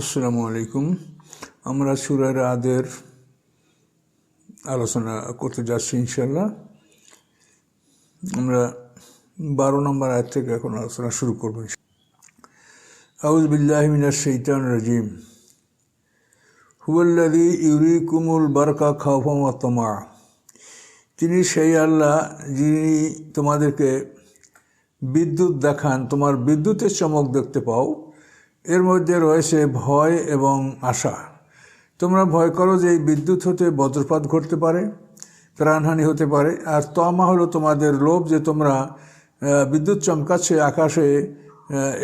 আসসালামু আলাইকুম। আমরা সুরার আদের আলোচনা করতে যাচ্ছি ইনশাল্লাহ আমরা বারো নম্বর আয়াত থেকে এখন আলোচনা শুরু করব আউজ বিল্লাহ মিনার শৈতান রাজিম। হুয়াল্লাদি ইউরি কুমুল বারকা খাওয়া তিনি সেই আল্লাহ যিনি তোমাদেরকে বিদ্যুৎ দেখান, তোমার বিদ্যুতের চমক দেখতে পাও। এর মধ্যে রয়েছে ভয় এবং আশা। তোমরা ভয় করো যে এই বিদ্যুৎ হতে বজ্রপাত ঘটতে পারে, প্রাণহানি হতে পারে, আর তমা হলো তোমাদের লোভ যে তোমরা বিদ্যুৎ চমকাচ্ছে আকাশে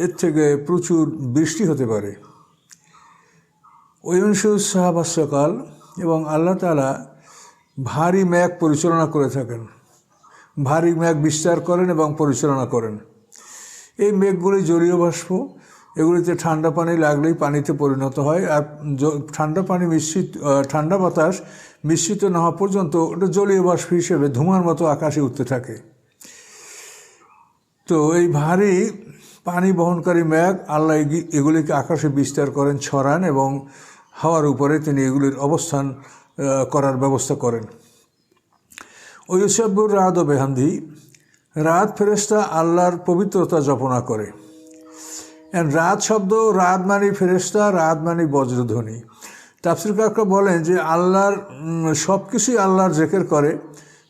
এর থেকে প্রচুর বৃষ্টি হতে পারে। ওয়নসু সাহাবাস্যকাল এবং আল্লাহ তালা ভারী ম্যাগ পরিচালনা করে থাকেন। ভারী মেঘ বিস্তার করেন এবং পরিচালনা করেন। এই মেঘগুলি জলীয় বাষ্প এগুলিতে ঠান্ডা পানি লাগলেই পানিতে পরিণত হয় আর ঠান্ডা পানি মিশ্রিত ঠান্ডা বাতাস মিশ্রিত না হওয়া পর্যন্ত ওটা জলীয় বাষ্প হিসেবে ধোঁয়ার মতো আকাশে উঠতে থাকে। তো এই ভারী পানি বহনকারী মেঘ আল্লাহ এগুলিকে আকাশে বিস্তার করেন, ছড়ান এবং হাওয়ার উপরে তিনি এগুলির অবস্থান করার ব্যবস্থা করেন। ওয়ুসাব্বুর রাত ও বেহান্দি রাত ফেরেস্তা আল্লাহর পবিত্রতা জপনা করে। And রাত শব্দ রাত মানি ফেরেস্তা রাত মানি বজ্রধ্বনি। তাফসির কাকা বলেন যে আল্লাহর সব কিছুই আল্লাহর জেকের করে,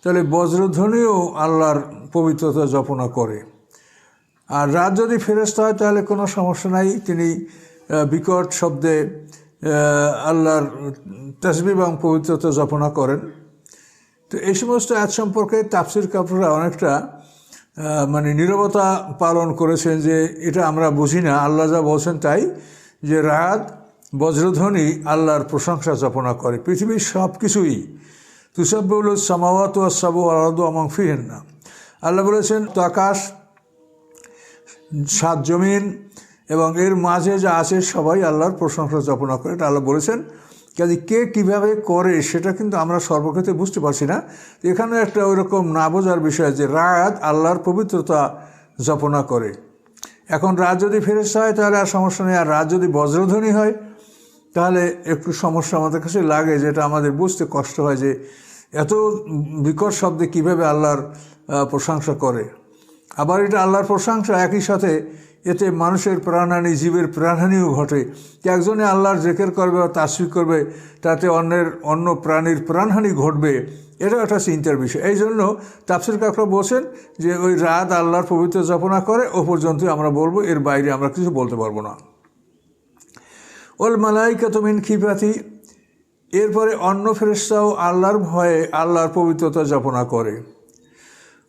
তাহলে বজ্রধ্বনিও আল্লাহর পবিত্রতা জপনা করে। আর রাত যদি ফেরেস্তা হয়, তাহলে কোনো সমস্যা নাই। তিনি বিকট শব্দে আল্লাহর তসবি এবং পবিত্রতা জপনা করেন। তো এই সমস্ত আজ সম্পর্কে তাফসির কাপড়রা অনেকটা মানে নীরবতা পালন করেছেন যে এটা আমরা বুঝি না, আল্লাহ যা বলছেন তাই, যে রাত, বজ্রধ্বনি আল্লাহর প্রশংসা যাপনা করে, পৃথিবীর সব কিছুই। তুষাবুল সামাওয়াত ও সাবু আলাদু আমং ফিহেন না আল্লাহ বলেছেন, তো আকাশ, সাত জমিন এবং এর মাঝে যা আছে সবাই আল্লাহর প্রশংসা যাপনা করে। এটা আল্লাহ বলেছেন কাজে কে কীভাবে করে সেটা কিন্তু আমরা সর্বক্ষেত্রে বুঝতে পারছি না। এখানে একটা ওইরকম না বোঝার বিষয় যে রাত আল্লাহর পবিত্রতা যাপনা করে। এখন রাত যদি ফেরেস্তা হয় তাহলে আর সমস্যা নেই, আর রাত যদি বজ্রধ্বনি হয় তাহলে একটু সমস্যা আমাদের কাছে লাগে, যেটা আমাদের বুঝতে কষ্ট হয় যে এত বিকট শব্দে কীভাবে আল্লাহর প্রশংসা করে। আবার এটা আল্লাহর প্রশংসা একই সাথে এতে মানুষের প্রাণহানি জীবের প্রাণহানিও ঘটে। একজনে আল্লাহর জেকের করবে বা তাসফিক করবে তাতে অন্যের অন্য প্রাণীর প্রাণহানি ঘটবে। এটাও একটা চিন্তার বিষয়। এই জন্য তাফসির কাকরা বলছেন যে ওই রাত আল্লাহর পবিত্র যাপনা করে ও পর্যন্ত আমরা বলব এর বাইরে আমরা কিছু বলতে পারব না। ওল মালাইকা তুমিন খিপাতি এরপরে অন্য ফেরেস্তাও আল্লাহর ভয়ে আল্লাহর পবিত্রতা যাপনা করে।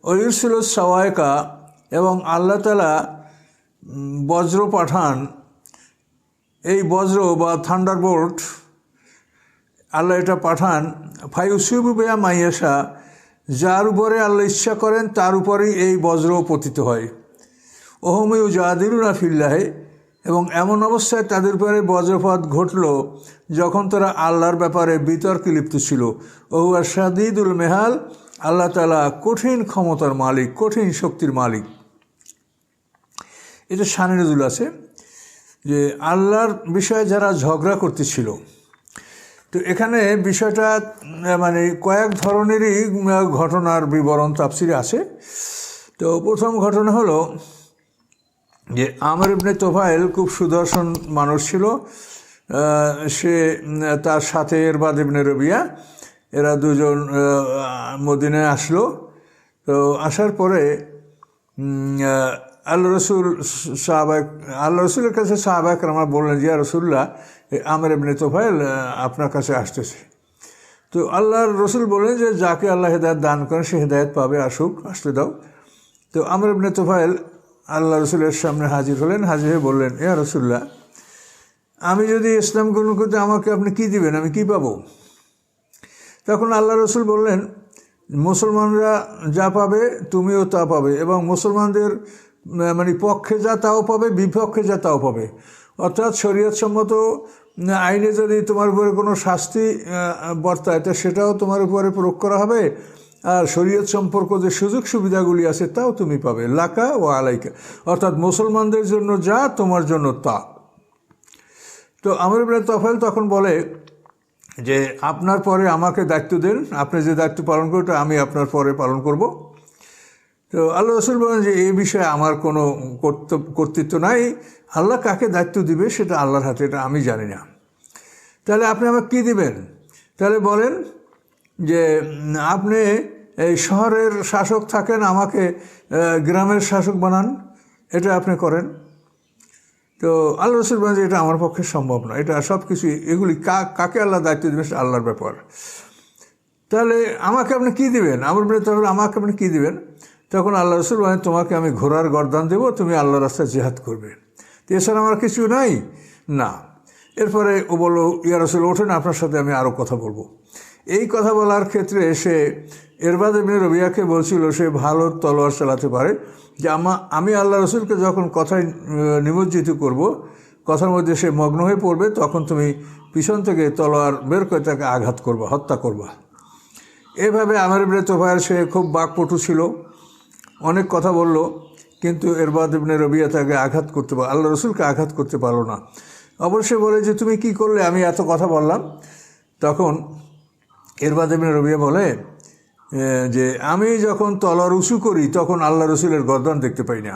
ওয়ুরসুল সাওয়ায়কা এবং আল্লাহ তালা উম, বজ্র পাঠান এই বজ্র বা থান্ডারবোল্ট আল্লাহ এটা পাঠান ফাইউসিবুবেয়া মাইয়াশা, যার উপরে আল্লাহ ইচ্ছা করেন, তার উপরেই এই বজ্র পতিত হয়। ওহমিউ জাদিরুনা ফিল্লাহে, এবং এমন অবস্থায় তাদের উপরে বজ্রপাত ঘটল যখন তারা আল্লাহর ব্যাপারে বিতর্কে লিপ্ত ছিল। ওহুয়া সাদিদুল মেহাল, আল্লাহ তালা কঠিন ক্ষমতার মালিক, কঠিন শক্তির মালিক। এটা সানিরুল আছে, যে আল্লাহর বিষয়ে যারা ঝগড়া করতেছিল, তো এখানে বিষয়টা মানে কয়েক ধরনেরই ঘটনার বিবরণ তাপসিরে আছে। তো প্রথম ঘটনা হলো যে আমর ইবনে তোফায়েল খুব সুদর্শন মানুষ ছিল সে তার সাথে এরবাদ ইবনে রবিয়া, এরা দুজন মদিনায় আসলো। তো আসার পরে আল্লাহ রসুল সাহাবাক আল্লাহ রসুলের কাছে সাহাবাক আমার বললেন যে রসুল্লাহ আমর তোফায়েল আহ, আপনার কাছে আসতেছে। তো আল্লাহর রসুল বললেন যে যাকে আল্লাহ হেদায়ত দান করেন সে হেদায়ত পাবে আসুক আসতে দাও। তো আমর ইবনে তোফায়েল আল্লাহ রসুলের সামনে হাজির হলেন হাজির হয়ে বললেন ইয়া রসুল্লাহ আমি যদি ইসলাম গ্রহণ করতে আমাকে আপনি কি দিবেন আমি কি পাবো? তখন আল্লাহ রসুল বললেন মুসলমানরা যা পাবে তুমিও তা পাবে এবং মুসলমানদের মানে পক্ষে যা তাও পাবে, বিপক্ষে যা তাও পাবে। অর্থাৎ শরীয়তসম্মত আইনে যদি তোমার উপরে কোনো শাস্তি বর্তায়, তা সেটাও তোমার উপরে প্রয়োগ করা হবে। আর শরীয়ত সম্পর্ক যে সুযোগ সুবিধাগুলি আছে, তাও তুমি পাবে। লাকা ও আলাইকা। অর্থাৎ মুসলমানদের জন্য যা, তোমার জন্য তা। তো আমার ইবনে তফেল তখন বলে যে, আপনার পরে আমাকে দায়িত্ব দেন, আপনি যে দায়িত্ব পালন করতে আমি আপনার পরে পালন করব। তো আল্লাহ রসুল বলেন যে, এই বিষয়ে আমার কোনো কর্তব্য, কর্তৃত্ব নাই। আল্লাহ কাকে দায়িত্ব দিবে সেটা আল্লাহর হাতে, এটা আমি জানি না। তাহলে আপনি আমাকে কী দিবেন? তাহলে বলেন যে, আপনি এই শহরের শাসক থাকেন, আমাকে গ্রামের শাসক বানান। এটা আপনি করেন। তো আল্লাহ রসুল বলেন যে, এটা আমার পক্ষে সম্ভব না এটা সব কিছু এগুলি কাকে আল্লাহ দায়িত্ব দেবে সেটা আল্লাহর ব্যাপার। তাহলে আমাকে আপনি কী দিবেন? আমার তাহলে আমাকে আপনি কী দিবেন? তখন আল্লাহ রসুল বলেন, তোমাকে আমি ঘোড়ার গরদান দেবো, তুমি আল্লাহ রাস্তায় জেহাদ করবে। তো এছাড়া আমার কিছু নাই? না। এরপরে ও বলল, ইয়া রসুল, ওঠেন, আপনার সাথে আমি আরও কথা বলব। এই কথা বলার ক্ষেত্রে সে এরবাদ এমনি রবিয়াকে বলছিল, সে ভালো তলোয়ার চালাতে পারে। যে আমা, আমি আল্লাহ রসুলকে যখন কথায় নিমজ্জিত করব, কথার মধ্যে সে মগ্ন হয়ে পড়বে, তখন তুমি পিছন থেকে তলোয়ার বের করে তাকে আঘাত করবা, হত্যা করবা। এভাবে আমার ইবনে তোফায়ের সে খুব বাকপটু ছিল। অনেক কথা বলল, কিন্তু এরবাদ ইবনে রবিয়া তাকে আঘাত করতে পার আল্লাহ রসুলকে আঘাত করতে পারল না। অবশ্যই বলে যে, তুমি কি করলে? আমি এত কথা বললাম। তখন এরবাদ ইবনে রবিয়া বলে যে, আমি যখন তলার উঁচু করি, তখন আল্লাহ রসুলের গর্দান দেখতে পাই না।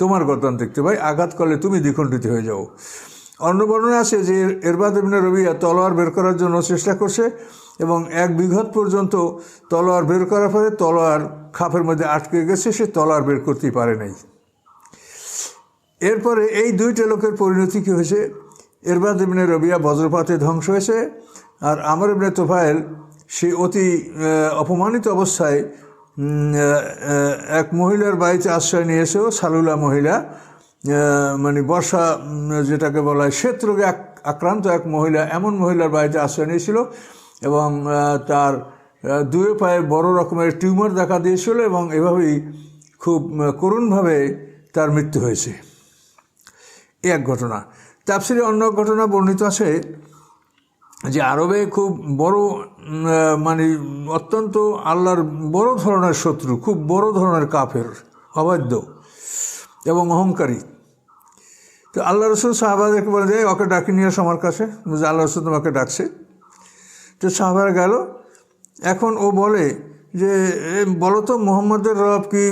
তোমার গর্দান দেখতে পাই। আঘাত করলে তুমি দ্বিখণ্ডিত হয়ে যাও। অন্য বর্ণনা আছে যে, এরবাদ ইবনে রবিয়া তলোয়ার বের করার জন্য চেষ্টা করছে এবং এক বিঘত পর্যন্ত তলোয়ার বের করার পরে তলোয়ার খাপের মধ্যে আটকে গেছে, সে তলোয়ার বের করতেই পারে নাই। এরপরে এই দুইটা লোকের পরিণতি কী হয়েছে? এরবাদ ইবনে রবিয়া বজ্রপাতে ধ্বংস হয়েছে আর আমর ইবনে তোফায়েল সে অতি অপমানিত অবস্থায় এক মহিলার বাড়িতে আশ্রয় নিয়েছেও, সালুলা মহিলা মানে বর্ষা যেটাকে বলা হয় শ্বেত রোগে আক্রান্ত এক মহিলা এমন মহিলার বাড়িতে আশ্রয় নিয়েছিল এবং তার দুয়ে পায়ে বড় রকমের টিউমার দেখা দিয়েছিল এবং এভাবেই খুব করুণভাবে তার মৃত্যু হয়েছে। এ এক ঘটনা। তাপসিরে অন্য ঘটনা বর্ণিত আছে যে আরবে খুব বড় মানে অত্যন্ত আল্লাহর বড় ধরনের শত্রু, খুব বড় ধরনের কাফের অবাধ্য এবং অহংকারী। তো আল্লাহ রসুল সাহাবাদেরকে বলে যায় ওকে ডাকি নিয়ে আমার কাছে। যে, আল্লাহ রসুল তোমাকে ডাকছে। তো সাহাবার গেল। এখন ও বলে যে বলো তো, মোহাম্মদের রব কি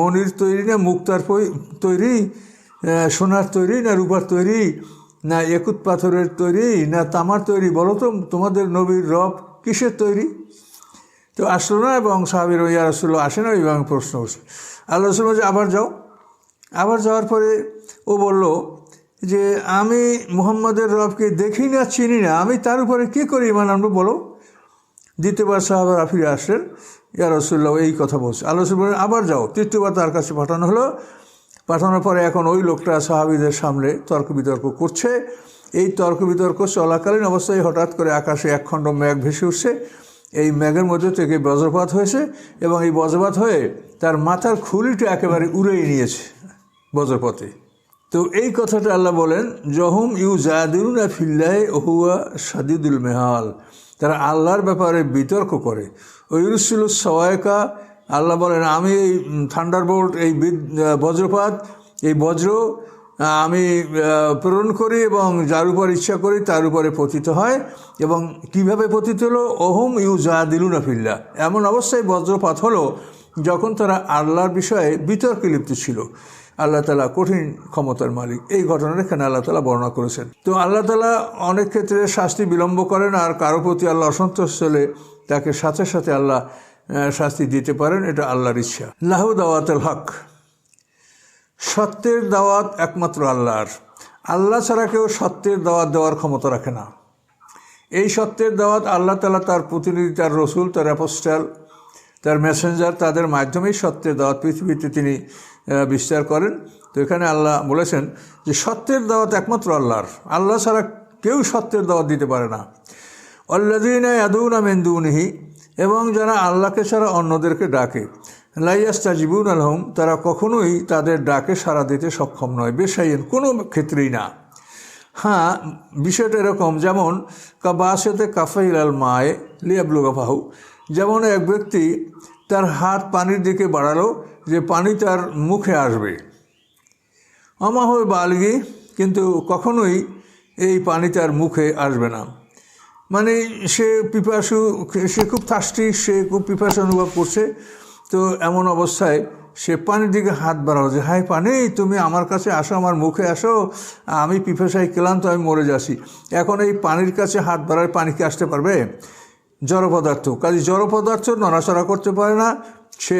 মনির তৈরি না মুক্তার তৈরি? সোনার তৈরি না রূপার তৈরি? না একুত পাথরের তৈরি? না তামার তৈরি? বলো তো, তোমাদের নবীর রব কিসের তৈরি? তো আসলো না এবং সাহাবির ইয়া রসুল্লাহ আসে না এবং প্রশ্ন করছে। আল্লাহ আবার যাও। আবার যাওয়ার পরে ও বলল যে আমি মুহাম্মদের রবকে দেখি না, চিনি না, আমি তার উপরে কী করি ইমান আনব বলো? দ্বিতীয়বার সাহাবারা ফিরে আসলেন, ইয়া রসুল্লাহ এই কথা বলছে। আল্লাহ রসুল বললেন আবার যাও। তৃতীয়বার তার কাছে পাঠানো হলো। পাঠানোর পরে এখন ওই লোকটা সাহাবিদের সামনে তর্ক বিতর্ক করছে। এই তর্ক বিতর্ক চলাকালীন অবস্থায় হঠাৎ করে আকাশে একখণ্ড মেঘ ভেসে উঠছে। এই মেঘের মধ্যে থেকে বজ্রপাত হয়েছে এবং এই বজ্রপাত হয়ে তার মাথার খুলিটা একেবারে উড়েই নিয়েছে বজ্রপথে তো এই কথাটা আল্লাহ বলেন জহম ইউ জাদিরুন ফিল্লাহ ওহুয়া সাদিদুল মেহাল। তারা আল্লাহর ব্যাপারে বিতর্ক করে। ওইরুসুল সহায়কা আল্লাহ বলেন, আমি এই থান্ডারবোল্ট, এই বজ্রপাত, এই বজ্র আমি প্রেরণ করি এবং যার উপর ইচ্ছা করি তার উপরে পতিত হয়। এবং কীভাবে পতিত হলো? ওহম ইউ জাদিলুনা ফিল্লা এমন অবস্থায় বজ্রপাত হলো যখন তারা আল্লাহর বিষয়ে বিতর্কে লিপ্ত ছিল। আল্লাহ তালা কঠিন ক্ষমতার মালিক। এই ঘটনার এখানে আল্লাহ তালা বর্ণনা করেছেন। তো আল্লাহ তালা অনেক ক্ষেত্রে শাস্তি বিলম্ব করেন আর কারও প্রতি আল্লাহ অসন্তোষ হলে তাকে সাথে সাথে আল্লাহ শাস্তি দিতে পারেন, এটা আল্লাহর ইচ্ছা। লাহু দাওয়াতুল হক। সত্যের দাওয়াত একমাত্র আল্লাহর। আল্লাহ ছাড়া কেউ সত্যের দাওয়াত দেওয়ার ক্ষমতা রাখে না। এই সত্যের দাওয়াত আল্লাহ তালা তার প্রতিনিধি, তার রসুল, তার অ্যাপোস্টাল তার মেসেঞ্জার, তাদের মাধ্যমেই সত্যের দাওয়াত পৃথিবীতে তিনি বিস্তার করেন। তো এখানে আল্লাহ বলেছেন যে সত্যের দাওয়াত একমাত্র আল্লাহর। আল্লাহ ছাড়া কেউ সত্যের দাওয়াত দিতে পারে না। অল্লাদিনা ইয়াদুনা মেন্দুনিহি এবং যারা আল্লাহকে ছাড়া অন্যদেরকে ডাকে। লাইয়াস্তা জিবুন আলহম তারা কখনোই তাদের ডাকে সাড়া দিতে সক্ষম নয়। বেসাইন কোনো ক্ষেত্রেই না। হ্যাঁ বিষয়টা এরকম, যেমন, কাবাসেতে কাফাইল আল মায়ে লিয়াবলুগাফাহু, যেমন এক ব্যক্তি তার হাত পানির দিকে বাড়ালো যে পানি তার মুখে আসবে। আমা হয়ে বালগি, কিন্তু কখনোই এই পানি তার মুখে আসবে না। মানে সে পিপাসু, সে খুব থার্স্টি সে খুব পিপাসু অনুভব করছে। তো এমন অবস্থায় সে পানির দিকে হাত বাড়াও যে হাই পানি, তুমি আমার কাছে আসো, আমার মুখে আসো। আমি পিপাসায় ক্লান্ত, আমি মরে যাচ্ছি। এখন এই পানির কাছে হাত বাড়ায় পানি কি আসতে পারবে? জড় পদার্থ কাজে জড় পদার্থ নড়াচড়া করতে পারে না সে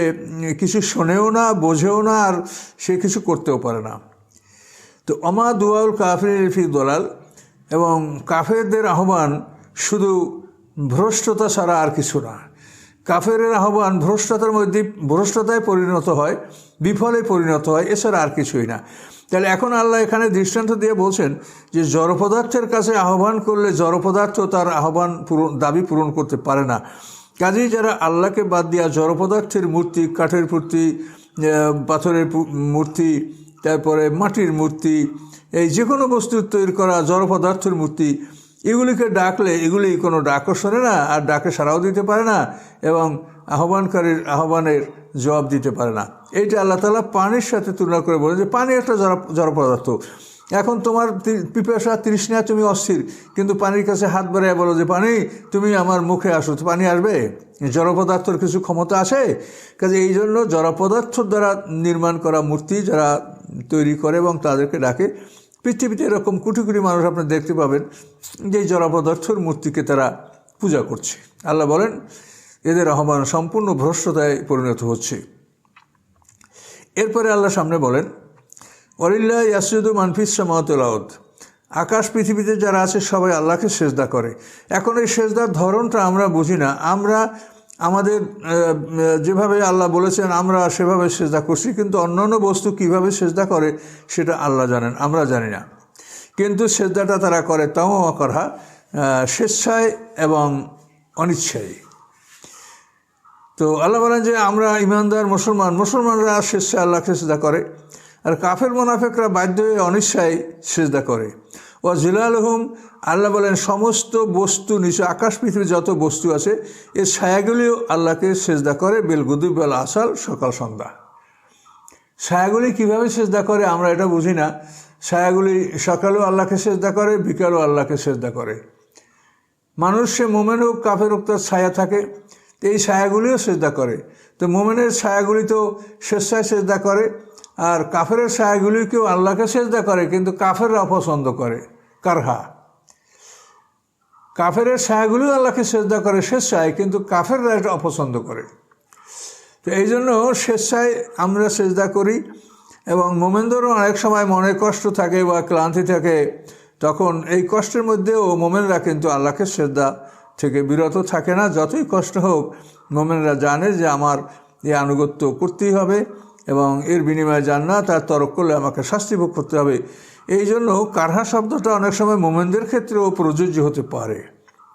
কিছু শোনেও না, বোঝেও না, আর সে কিছু করতেও পারে না। তো অমা দুয়াউল কাফির ফি দলাল, এবং কাফেরদের আহ্বান শুধু ভ্রষ্টতা ছাড়া আর কিছু না। কাফের আহ্বান ভ্রষ্টতার মধ্যে, ভ্রষ্টতায় পরিণত হয়, বিফলে পরিণত হয়, এছাড়া আর কিছুই না। তাহলে এখন আল্লাহ এখানে দৃষ্টান্ত দিয়ে বলছেন যে, জড়পদার্থের কাছে আহ্বান করলে জড়পদার্থ তার আহ্বান পূরণ, দাবি পূরণ করতে পারে না। কাজেই যারা আল্লাহকে বাদ দিয়া জড় পদার্থের মূর্তি, কাঠের মূর্তি পাথরের মূর্তি, তারপরে মাটির মূর্তি, এই যে কোনো বস্তু তৈরি করা জড় পদার্থের মূর্তি, এগুলিকে ডাকলে এগুলি কোনো ডাকও শোনে না আর ডাকে সারাও দিতে পারে না এবং আহ্বানকারীর আহ্বানের জবাব দিতে পারে না। এইটা আল্লাহ তালা পানির সাথে তুলনা করে বলে যে পানি একটা জড় জড় পদার্থ এখন তোমার পিপাসা তৃষ্ণা, তুমি অস্থির। কিন্তু পানির কাছে হাত বাড়িয়ে বলো যে, পানি, তুমি আমার মুখে আসো পানি আসবে? জড় পদার্থর কিছু ক্ষমতা আছে? কাজে এই জন্য জড় পদার্থ দ্বারা নির্মাণ করা মূর্তি যারা তৈরি করে এবং তাদেরকে ডাকে, পৃথিবীতে এরকম কোটি কোটি মানুষ আপনি দেখতে পাবেন যে জড় পদার্থর মূর্তিকে তারা পূজা করছে। আল্লাহ বলেন, এদের আহ্বান সম্পূর্ণ ভ্রষ্টতায় পরিণত হচ্ছে। এরপরে আল্লাহ সামনে বলেন অরিল্লা ইয়াসুদু মানফিস সামাতলাউদ আকাশ, পৃথিবীতে যারা আছে, সবাই আল্লাহকে সেজদা করে। এখন এই সেজদার ধরনটা আমরা বুঝি না। আমরা আমাদের যেভাবে আল্লাহ বলেছেন, আমরা সেভাবে সেজদা করছি, কিন্তু অন্যান্য বস্তু কীভাবে সেজদা করে, সেটা আল্লাহ জানেন, আমরা জানি না। কিন্তু সেজদাটা তারা করে তাও করা স্বেচ্ছায় এবং অনিচ্ছায়। তো আল্লাহ বলেন যে, আমরা ইমানদার মুসলমান, মুসলমানরা স্বেচ্ছায় আল্লাহকে সেজদা করে। আর কাফের মোনাফেকরা বাধ্য হয়ে অনিশ্চয় সেজদা করে। ও জিলালহুম, আল্লাহ বলেন, সমস্ত বস্তু নিচে আকাশ পৃথিবীর যত বস্তু আছে, এর ছায়াগুলিও আল্লাহকে সেজদা করে বেলগুদুব বেল আসাল, সকাল সন্ধ্যা। ছায়াগুলি কীভাবে সেজদা করে আমরা এটা বুঝি না। ছায়াগুলি সকালেও আল্লাহকে সেজদা করে, বিকালেও আল্লাহকে সেজদা করে। মানুষ সে মোমেন হোক, কাফের হোক, তার ছায়া থাকে, এই ছায়াগুলিও সেজদা করে। তো মোমেনের ছায়াগুলি তো স্বেচ্ছায় সেজদা করে আর কাফের ছায়াগুলিকেও আল্লাহকে সেজদা করে, কিন্তু কাফেররা অপছন্দ করে। কারহা। কাফের ছায়াগুলিও আল্লাহকে সেজদা করে, স্বেচ্ছায়, কিন্তু কাফেররা এটা অপছন্দ করে। তো এই জন্য স্বেচ্ছায় আমরা সেজদা করি এবং মোমেনদেরও অনেক সময় মনে কষ্ট থাকে বা ক্লান্তি থাকে, তখন এই কষ্টের মধ্যেও মোমেনরা কিন্তু আল্লাহকে শ্রদ্ধা থেকে বিরত থাকে না। যতই কষ্ট হোক, মোমেনরা জানে যে আমার এই আনুগত্য করতেই হবে। এবং এর বিনিময়ে না তার তরক করলে আমাকে শাস্তি ভোগ করতে হবে। এই জন্য কারহা শব্দটা অনেক সময় মোমেনদের ক্ষেত্রেও প্রযোজ্য হতে পারে।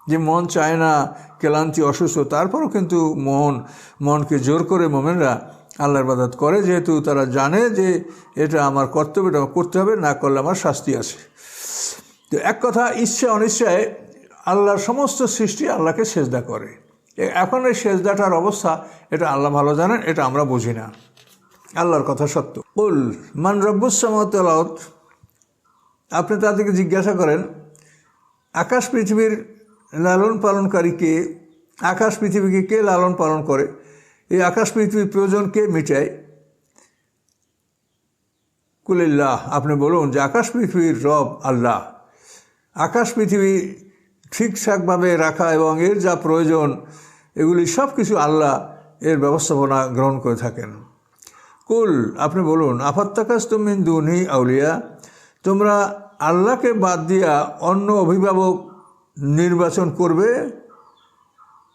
যে মন চায় না, ক্লান্তি, অসুস্থ, তারপরও কিন্তু মন, মনকে জোর করে মোমেনরা আল্লাহর বাদাত করে, যেহেতু তারা জানে যে এটা আমার কর্তব্য, এটা করতে হবে, না করলে আমার শাস্তি আছে। তো এক কথা, ইচ্ছে, অনিচ্ছায় আল্লাহর সমস্ত সৃষ্টি আল্লাহকে সেজদা করে। এখন এই সেজদাটার অবস্থা, এটা আল্লাহ ভালো জানেন, এটা আমরা বুঝি না। আল্লাহর কথা সত্য। উল মান রব্বুসামত আপনি তাদেরকে জিজ্ঞাসা করেন, আকাশ পৃথিবীর লালন পালনকারী কে? আকাশ পৃথিবীকে কে লালন পালন করে? এই আকাশ পৃথিবীর প্রয়োজন কে মিটায়? কুলিল্লাহ, আপনি বলুন যে আকাশ পৃথিবীর রব আল্লাহ। আকাশ পৃথিবী ঠিকঠাকভাবে রাখা এবং এর যা প্রয়োজন, এগুলি সব কিছু আল্লাহ এর ব্যবস্থাপনা গ্রহণ করে থাকেন। কুল, আপনি বলুন আফাত্তাকাস তুমিন দুনি আউলিয়া, তোমরা আল্লাহকে বাদ দিয়া অন্য অভিভাবক নির্বাচন করবে?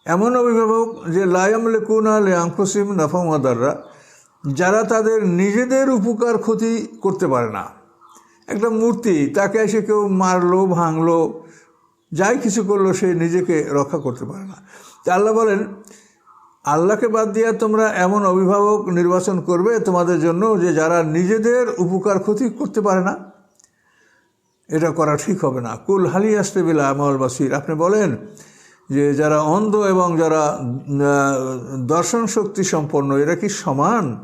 এমন অভিভাবক যে লায়াম লেকুনা লে আংকুসিম নাফামাদাররা যারা তাদের নিজেদের উপকার ক্ষতি করতে পারে না। একটা মূর্তি, তাকে এসে কেউ মারলো, ভাঙলো, যাই কিছু করল, সে নিজেকে রক্ষা করতে পারে না। তা আল্লাহ বলেন আল্লাহকে বাদ দিয়ে তোমরা এমন অভিভাবক নির্বাচন করবে তোমাদের জন্য যে যারা নিজেদের উপকার ক্ষতি করতে পারে না। এটা করা ঠিক হবে না। কুল হালি আসতে বেলা আমল বাসির। আপনি বলেন যে যারা অন্ধ এবং যারা দর্শন শক্তি সম্পন্ন, এরা কি সমান?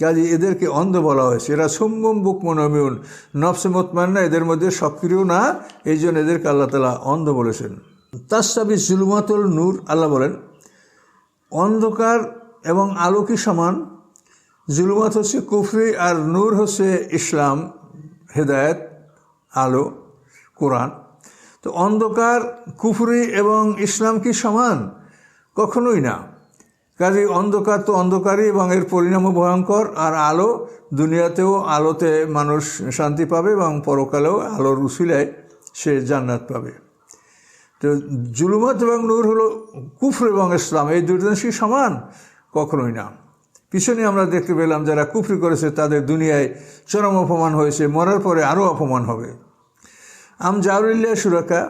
কাজে এদেরকে অন্ধ বলা হয়েছে। এরা সুম্বম বুক মনমিউন। নফসে না, এদের মধ্যে সক্রিয় না। এই জন্য এদেরকে আল্লাহ তালা অন্ধ বলেছেন। তাসাবি জুলুমাতুল নূর, আল্লাহ বলেন অন্ধকার এবং আলো কি সমান। জুলুমাত হচ্ছে কুফরি আর নূর হচ্ছে ইসলাম, হেদায়ত, আলো, কোরআন। তো অন্ধকার, কুফরি এবং ইসলাম কি সমান? কখনোই না। কাজে অন্ধকার তো অন্ধকারই এবং এর পরিণামও ভয়ঙ্কর, আর আলো দুনিয়াতেও আলোতে মানুষ শান্তি পাবে এবং পরকালেও আলোর উসিলায় সে জান্নাত পাবে। তো জুলুমাত এবং নূর হলো কুফর এবং ইসলাম, এই জিনিসই সমান কখনোই না। পিছনে আমরা দেখতে পেলাম যারা কুফরি করেছে, তাদের দুনিয়ায় চরম অপমান হয়েছে, মরার পরে আরও অপমান হবে। আম জাউরিল্লা সুরাকা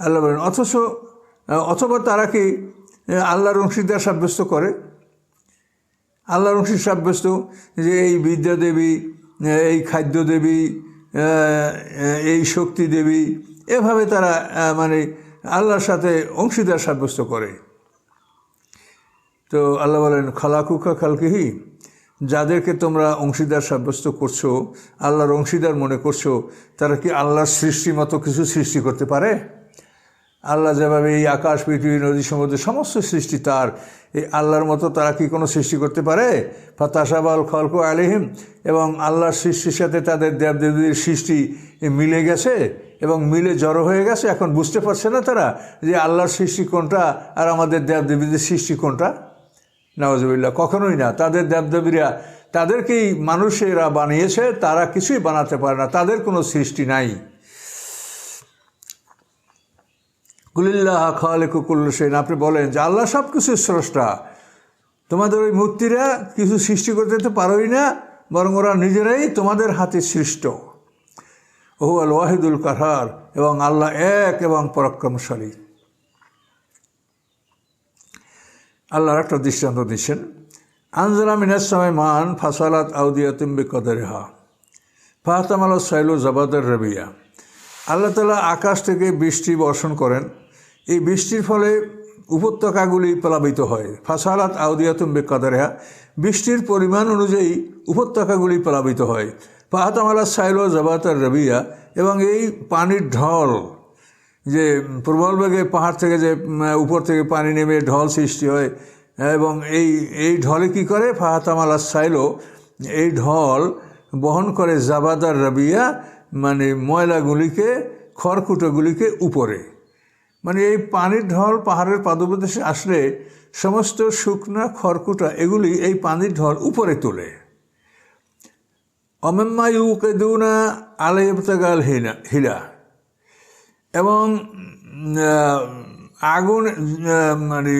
আল্লাহ বলেন, অথচ অথবা তারা কি আল্লাহর অংশীদার সাব্যস্ত করে? আল্লাহর অংশী সাব্যস্ত যে এই বিদ্যা দেবী এই খাদ্য দেবী এই শক্তি দেবী, এভাবে তারা মানে আল্লাহর সাথে অংশীদার সাব্যস্ত করে। তো আল্লাহ বলেন, খালাকুকা খালকিহি, যাদেরকে তোমরা অংশীদার সাব্যস্ত করছ, আল্লাহর অংশীদার মনে করছ, তারা কি আল্লাহর সৃষ্টি মতো কিছু সৃষ্টি করতে পারে? আল্লাহ যেভাবে এই আকাশ, পৃথিবী, নদী, সমুদ্র সমস্ত সৃষ্টি তার, এই আল্লাহর মতো তারা কি কোনো সৃষ্টি করতে পারে? ফাতাসাবাল খলক আলিহিম এবং আল্লাহর সৃষ্টির সাথে তাদের দেবদেবীর সৃষ্টি মিলে গেছে, এবং মিলে জড়ো হয়ে গেছে। এখন বুঝতে পারছে না তারা যে আল্লাহর সৃষ্টি কোনটা আর আমাদের দেবদেবীদের সৃষ্টি কোনটা? নওয়াজবিল্লা কখনোই না। তাদের দেবদেবীরা তাদেরকেই মানুষেরা বানিয়েছে, তারা কিছুই বানাতে পারে না। তাদের কোনো সৃষ্টি নাই। কুলিল্লাহ খালেকুকুল্ল সেন আপনি বলেন যে আল্লাহ সব কিছু স্রষ্টা। তোমাদের ওই মূর্তিরা কিছু সৃষ্টি করতে তো পারোই না, বরং ওরা নিজেরাই তোমাদের হাতে সৃষ্ট। ওহু আল ওয়াহিদুল কাহার এবং আল্লাহ এক এবং পরাক্রমশালী। আল্লাহর একটা দৃষ্টান্ত দিচ্ছেন। আনজালা মিনার সময় মান ফাসালাত আউদিয়া আউদিয়াতিম্বি কদরেহা ফাহতামাল সাইলু জবাদের রবিয়া। আল্লাহ তালা আকাশ থেকে বৃষ্টি বর্ষণ করেন। এই বৃষ্টির ফলে উপত্যকাগুলি প্লাবিত হয়। ফাসালাত আউদিয়াতুম বেকাদারেহা। বৃষ্টির পরিমাণ অনুযায়ী উপত্যকাগুলি প্লাবিত হয়। পাহাতামালা সাইলো জবাতার রবিয়া এবং এই পানির ঢল, যে প্রবল বেগে পাহাড় থেকে যে উপর থেকে পানি নেমে ঢল সৃষ্টি হয়, এবং এই এই ঢলে কি করে? ফাহাতামালা সাইলো, এই ঢল বহন করে জাবাদার রবিয়া মানে ময়লাগুলিকে, খড়কুটোগুলিকে উপরে। মানে এই পানির ঢল পাহাড়ের পাদপ্রদেশে আসলে সমস্ত শুকনা খড়কুটা, এগুলি এই পানির ঢল উপরে তোলে। অমেম্মা ইউকেদুনা আলাইবতাগাল হিনা, হিলা। এবং আগুন মানে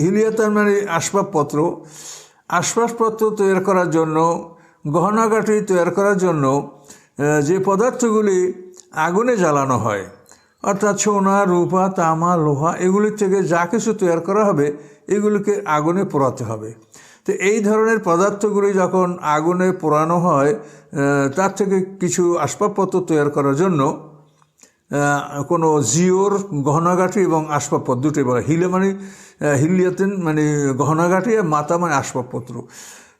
হিলিয়াতার মানে আসবাবপত্র আসবাবপত্র তৈরি করার জন্য, গহনাগাটি তৈরি করার জন্য যে পদার্থগুলি আগুনে জ্বালানো হয়, অর্থাৎ সোনা, রূপা, তামা, লোহা, এগুলির থেকে যা কিছু তৈরি করা হবে, এগুলিকে আগুনে পোড়াতে হবে। তো এই ধরনের পদার্থগুলি যখন আগুনে পোড়ানো হয় তার থেকে কিছু আসবাবপত্র তৈরি করার জন্য কোনো জিওর, গহনাগাঠি এবং আসবাবপত্র, দুটোই বলা হিলে মানে হিলিয়াতেন মানে গহনাগাঠি আর মাতা মানে আসবাবপত্র।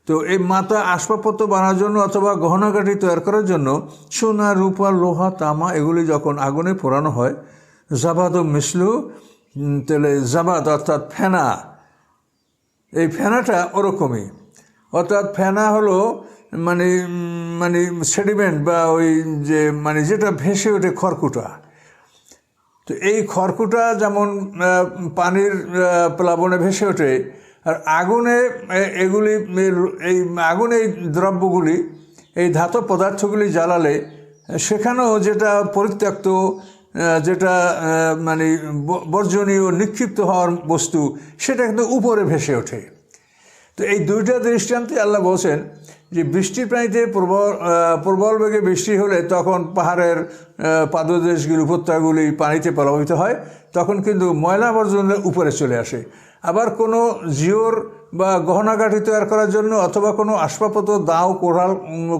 তো এই মাতা আসবাবপত্র বানার জন্য অথবা গহনাগাঠি তৈরি করার জন্য সোনা, রূপা, লোহা, তামা এগুলি যখন আগুনে পোড়ানো হয়, জাবাদ ও মিসলু তাহলে জাবাদ অর্থাৎ ফেনা, এই ফেনাটা ওরকমই। অর্থাৎ ফেনা হলো মানে মানে সেডিমেন্ট বা ওই যে মানে যেটা ভেসে ওঠে খড়কুটা। তো এই খড়কুটা যেমন পানির প্লাবনে ভেসে ওঠে আর আগুনে এগুলি এই আগুনে এই দ্রব্যগুলি, এই ধাতব পদার্থগুলি জ্বালালে, সেখানেও যেটা পরিত্যক্ত যেটা মানে বর্জনীয়, নিক্ষিপ্ত হওয়ার বস্তু, সেটা কিন্তু উপরে ভেসে ওঠে। তো এই দুইটা দৃষ্টান্তে আল্লাহ বলছেন যে বৃষ্টির পানিতে প্রবল প্রবল বেগে বৃষ্টি হলে তখন পাহাড়ের পাদদেশগুলি, উপত্যকাগুলি পানিতে প্রভাবিত হয়, তখন কিন্তু ময়লা বর্জনের উপরে চলে আসে। আবার কোনো জিওর বা গহনাগাঠি তৈরি করার জন্য অথবা কোনো আসবাবপত্র, দাও, কোড়াল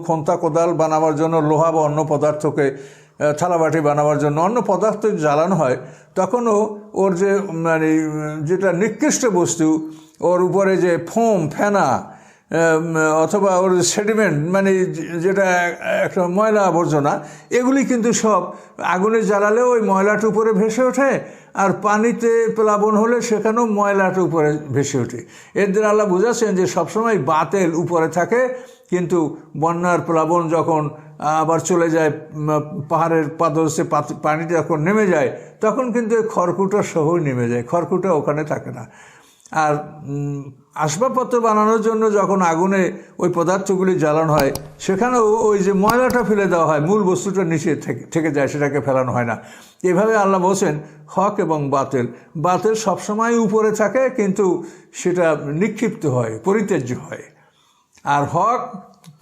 খন্তা, কোদাল বানাবার জন্য, লোহা বা অন্য পদার্থকে থালাবাটি বানাবার জন্য অন্য পদার্থ জ্বালানো হয়, তখনও ওর যে মানে যেটা নিকৃষ্ট বস্তু, ওর উপরে যে ফোম, ফেনা অথবা ওর সেডিমেন্ট মানে যেটা একটা ময়লা আবর্জনা, এগুলি কিন্তু সব আগুনে জ্বালালেও ওই ময়লাটা উপরে ভেসে ওঠে। আর পানিতে প্লাবন হলে সেখানেও ময়লাটা উপরে ভেসে ওঠে। এর দ্বারা আল্লাহ বুঝাচ্ছেন যে সবসময় বাতেল উপরে থাকে, কিন্তু বন্যার প্লাবন যখন আবার চলে যায় পাহাড়ের পাদসে পানিটা যখন নেমে যায়, তখন কিন্তু খড়কুটা সহই নেমে যায়। খড়কুটা ওখানে থাকে না। আর আসবাবপত্র বানানোর জন্য যখন আগুনে ওই পদার্থগুলি জ্বালানো হয়, সেখানেও ওই যে ময়লাটা ফেলে দেওয়া হয়, মূল বস্তুটা নিচে থেকে যায়, সেটাকে ফেলানো হয় না। এভাবে আল্লাহ বলছেন, হক এবং বাতেল। বাতেল সবসময় উপরে থাকে, কিন্তু সেটা নিক্ষিপ্ত হয়, পরিত্যাজ্য হয়। আর হক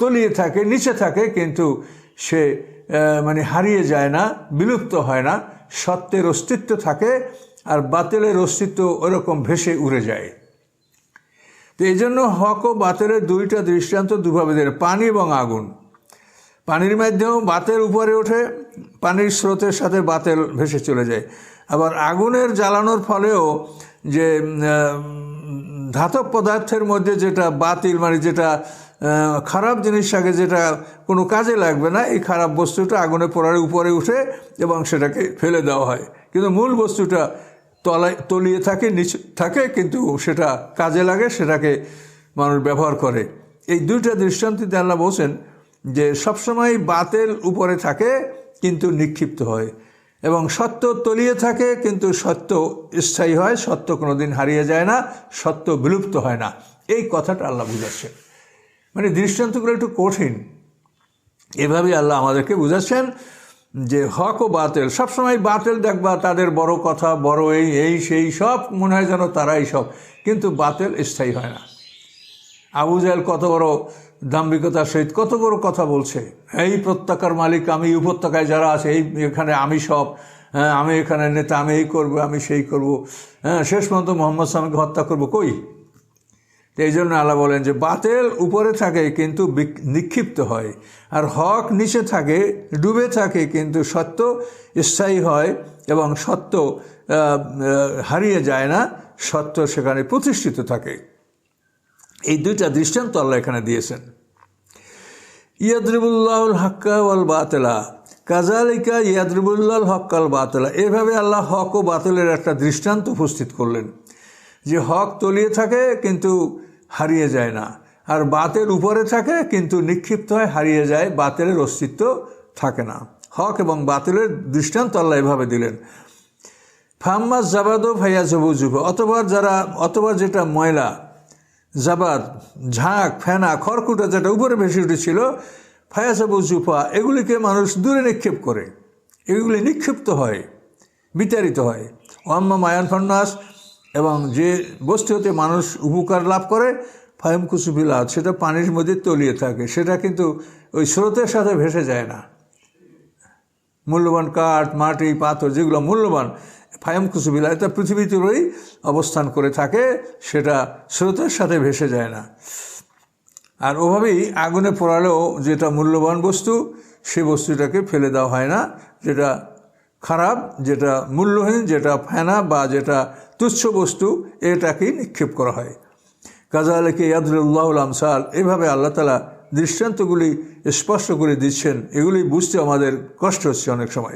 তলিয়ে থাকে, নিচে থাকে, কিন্তু সে মানে হারিয়ে যায় না, বিলুপ্ত হয় না, সত্যের অস্তিত্ব থাকে আর বাতিলের অস্তিত্ব ওরকম ভেসে উড়ে যায়। তো এই জন্য হক ও বাতেলের দুইটা দৃষ্টান্ত দুভাবে দেয়। পানি এবং আগুন। পানির মাধ্যমেও বাতের উপরে ওঠে, পানির স্রোতের সাথে বাতেল ভেসে চলে যায়। আবার আগুনের জ্বালানোর ফলেও যে ধাতব পদার্থের মধ্যে যেটা বাতিল মানে যেটা খারাপ জিনিস থাকে, যেটা কোনো কাজে লাগবে না, এই খারাপ বস্তুটা আগুনে পড়ার উপরে উঠে এবং সেটাকে ফেলে দেওয়া হয়। কিন্তু মূল বস্তুটা তলায় তলিয়ে থাকে, নিচে থাকে, কিন্তু সেটা কাজে লাগে, সেটাকে মানুষ ব্যবহার করে। এই দুইটা দৃষ্টান্তিতে আল্লাহ বলছেন যে, সবসময় বাতেল উপরে থাকে, কিন্তু নিক্ষিপ্ত হয়। এবং সত্য তলিয়ে থাকে, কিন্তু সত্য স্থায়ী হয়, সত্য কোনোদিন হারিয়ে যায় না, সত্য বিলুপ্ত হয় না। এই কথাটা আল্লাহ বুঝাচ্ছেন। মানে দৃষ্টান্তগুলো একটু কঠিন। এভাবে আল্লাহ আমাদেরকে বুঝাচ্ছেন। যে হক ও বাতেল, সবসময় বাতেল দেখবা তাদের বড় কথা, বড় এই এই, সেই, সব মনে হয় যেন তারাই সব, কিন্তু বাতেল স্থায়ী হয় না। আবু জাহেল কত বড় দাম্ভিকতার সহিত কত বড় কথা বলছে, এই প্রত্যাকার মালিক, আমি উপত্যকায় যারা আছে, এই, এখানে আমি সব হ্যাঁ আমি এখানে নেতা, আমি এই করব, আমি সেই করব হ্যাঁ শেষ পর্যন্ত মোহাম্মদ সালামকে হত্যা করব কই? এই জন্য আল্লাহ বলেন যে বাতেল উপরে থাকে কিন্তু নিক্ষিপ্ত হয়। আর হক নিচে থাকে, ডুবে থাকে কিন্তু সত্য স্থায়ী হয় এবং সত্য হারিয়ে যায় না, সত্য সেখানে প্রতিষ্ঠিত থাকে। এই দুইটা দৃষ্টান্ত আল্লাহ এখানে দিয়েছেন। ইয়াদরিবুল্লাহুল হাক্কা ওয়াল বাতেলা। কাজালিকা ইয়াদরিবুল্লাহ হক্কাল বাতেলা। এভাবে আল্লাহ হক ও বাতিলের একটা দৃষ্টান্ত উপস্থিত করলেন। যে হক তলিয়ে থাকে কিন্তু হারিয়ে যায় না। আর বাতের উপরে থাকে কিন্তু নিক্ষিপ্ত হয় হারিয়ে যায়, বাতেলের অস্তিত্ব থাকে না। হক এবং বাতিলের দৃষ্টান্ত আল্লাহ এভাবে দিলেন। ফাম্মাস জাবাদো ভাইয়া জবুজুব অথবা যারা অথবা যেটা ময়লা, জাবাদ, ঝাঁক, ফেনা, খড়কুটা যেটা উপরে ভেসে উঠেছিল ফায়াসাবু জুফা এগুলিকে মানুষ দূরে নিক্ষেপ করে। এগুলি নিক্ষিপ্ত হয়, বিতাড়িত হয়। ওয়াম্মা মায়ান ফন্নাস এবং যে বস্তু হতে মানুষ উপকার লাভ করে ফাইম কুসুবিলাত সেটা পানির মধ্যে তলিয়ে থাকে। সেটা কিন্তু ওই স্রোতের সাথে ভেসে যায় না। মূল্যবান কাঠ, মাটি, পাথর যেগুলো মূল্যবান ফায়াম কুসুবিলা এটা পৃথিবীতেই অবস্থান করে থাকে, সেটা স্রোতের সাথে ভেসে যায় না। আর ওভাবেই আগুনে পোড়ালেও যেটা মূল্যবান বস্তু সে বস্তুটাকে ফেলে দেওয়া হয় না। যেটা খারাপ, যেটা মূল্যহীন, যেটা ফেনা বা যেটা তুচ্ছ বস্তু এটাকেই নিক্ষেপ করা হয়। কাজালেকে ইয়াদুল্লাহুল আমসাল এভাবে আল্লাহ তালা দৃষ্টান্তগুলি স্পষ্ট করে দিচ্ছেন। এগুলি বুঝতে আমাদের কষ্ট হচ্ছে অনেক সময়।